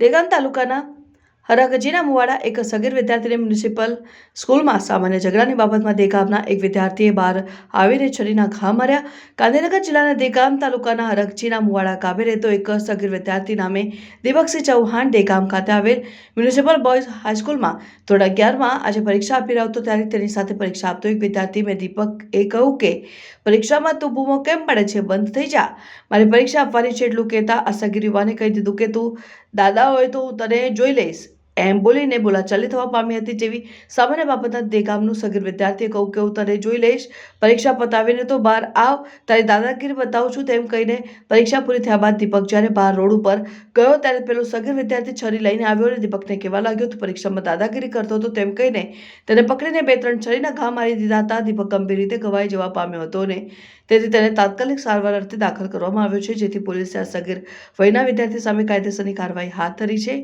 દેગામ તાલુકાના હરાગજીના મુવાડા એક સગીર વિદ્યાર્થીને મ્યુનિસિપલ સ્કૂલમાં સામાન્ય ઝઘડાની બાબતમાં દેગામના એક વિદ્યાર્થીએ બહાર આવીને છરીના ઘા માર્યા. ગાંધીનગર જિલ્લાના દેગામ તાલુકાના હરગજીના મુવાડા ગામે રહેતો એક સગીર વિદ્યાર્થી નામે દીપકસિંહ ચૌહાણ દેગામ ખાતે આવેલ મ્યુનિસિપલ બોયઝ હાઈસ્કૂલમાં ધોરણ અગિયારમાં આજે પરીક્ષા આપી રહ્યો હતો. ત્યારે તેની સાથે પરીક્ષા આપતો એક વિદ્યાર્થી મેં દીપક એ કહ્યું કે, પરીક્ષામાં તું બૂમો કેમ પડે છે? બંધ થઈ જા. મારી પરીક્ષા આપવાની છે એટલું કહેતા આ સગીર યુવાને કહી દીધું કે, તું દાદા હોય તો હું તને જોઈ લઈશ. એમ બોલીને બોલાચાલી થવા પામી હતી જેવી સામાન્ય બાબતના દેગામનું સગીર વિદ્યાર્થીએ કહું કે હું તને જોઈ લઈશ, પરીક્ષા પતાવીને તો બહાર આવ, તારી દાદાગીરી બતાવું છું તેમ કહીને પરીક્ષા પૂરી થયા બાદ દીપક જ્યારે બહાર રોડ ઉપર ગયો ત્યારે પેલો સગીર વિદ્યાર્થી છરી લઈને આવ્યો અને દીપકને કહેવા લાગ્યો, તું પરીક્ષામાં દાદાગીરી કરતો હતો તેમ કહીને તેને પકડીને બે ત્રણ છરીના ઘા મારી દીધા હતા. દીપક ગંભીર રીતે ઘવાઈ જવા પામ્યો હતો અને તેથી તેને તાત્કાલિક સારવાર અર્થે દાખલ કરવામાં આવ્યો છે, જેથી પોલીસે આ સગીર વયના વિદ્યાર્થી સામે કાયદેસરની કાર્યવાહી હાથ ધરી છે.